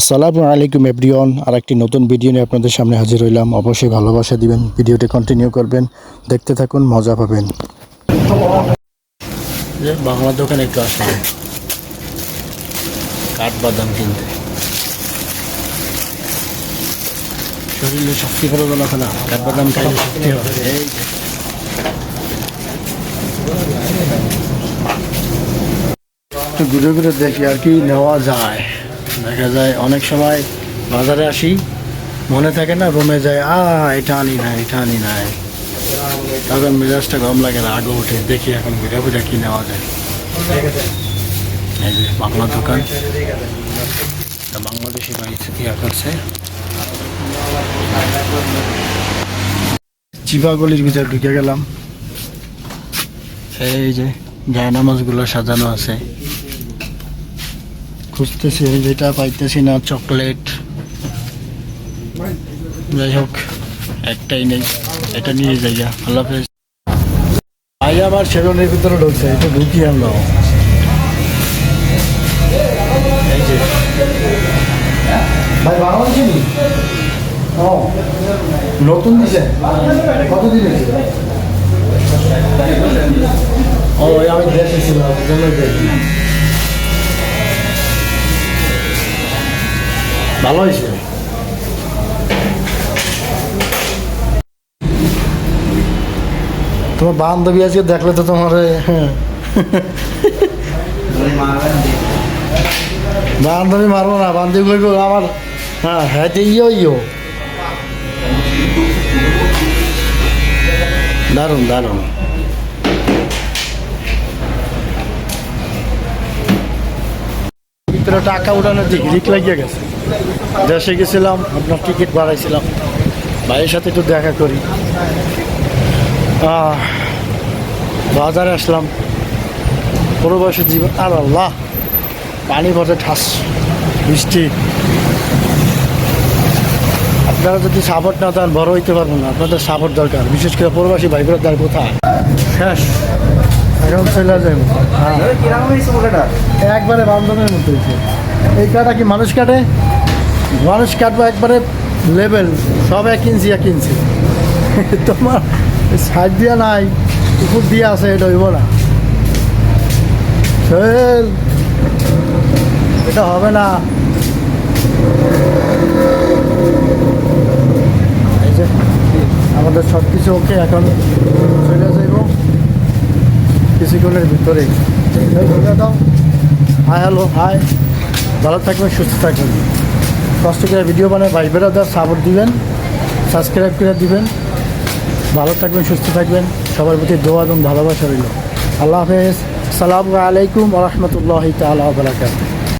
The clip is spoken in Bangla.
আসসালামু আলাইকুম এভরিওয়ান আর একটি নতুন ভিডিও নিয়ে আপনাদের সামনে হাজির হইলাম। অবশ্যই ভালোবাসা দিবেন, ভিডিওটি কন্টিনিউ করবেন, দেখতে থাকুন, মজা পাবেন। বাংলা দোকানে একটু আসলাম কাঠবাদাম কিনতে। শরীরে শক্তি প্রয়োজন আছে না? কাঠবাদাম খাইলে শক্তি হবে। ঘুরে ঘুরে দেখি আর কি নেওয়া যায়। দেখা যায় অনেক সময় বাজারে আসি, মনে থাকে না রুমে যায়, আ, এটা আনি না এটা আনি নাই। তখন মেজাজটা গরম লাগে না আগে উঠে দেখি এখন ঘুরে ঘুরে কি নেওয়া যায়। এই যে বাংলা দোকান। বাংলাদেশি ভাই ইয়া করছে। চিপা গলির ভিতরে ঢুকে গেলাম। এই যে গায়ে জায়নামাজগুলো সাজানো আছে। খুঁজতেছি যেটা পাইতেছি না চকলেট যাই হোক একটাই নেই এটা নিয়ে যাই। আল্লাহ হাফেজ। ভাই আমার সেরনের ভিতরে ঢুকছে এটা ঢুকি আমরা ভাই বাংলা চিনি ও নতুন দিছে? কত দিন ও আমি দেশে ভালো হয়েছে? তোমার বান্ধবী আজকে দেখলে তো তোমার হ্যাঁ। বান্ধবী মারবো না, বান্ধবী কইব আমার হ্যাঁ হ্যাঁ ইয়ো ইয়ো। দারুণ দারুণ। ভিতরে টাকা উঠানোর দিকে লাগিয়ে গেছে। দেশে গেছিলাম, আপনার টিকিট বাড়াইছিলাম। ভাইয়ের সাথে একটু দেখা করি। বাজারে আসলাম। প্রবাসী জীবন আর আল্লাহ, পানি ভরে ঠাস বৃষ্টি আপনারা যদি সাপোর্ট না দেন, বড় হইতে পারব না। আপনাদের সাপোর্ট দরকার। বিশেষ করে প্রবাসী ভাই বোনদের কোথায়? শেষ। এখন চলে যাব হ্যাঁ। একবারে বান্ধবের মতো হয়েছে। এই কাটা কি মানুষ কাটে? মানুষ কাটবো একবারে লেভেল সব এক ইঞ্চি এক ইঞ্চি তোমার সাইড দিয়া নাই উপর দিয়া আছে এটা হইব না। এটা হবে না। এই যে আমাদের সব কিছু ওকে এখন কিছুক্ষণের ভিতরে। দাও হাই হ্যালো হাই ভালো থাকবেন, সুস্থ থাকবেন। কষ্ট করে ভিডিও বানায়, ভাই বেড়াদার সাপোর্ট দিবেন সাবস্ক্রাইব করে দিবেন। ভালো থাকবেন, সুস্থ থাকবেন। সবার প্রতি দোয়া এবং ভালোবাসা রইল। আল্লাহ হাফেজ। সালামু আলাইকুম রহমতুল্লাহ তালা বারাকাতুহ।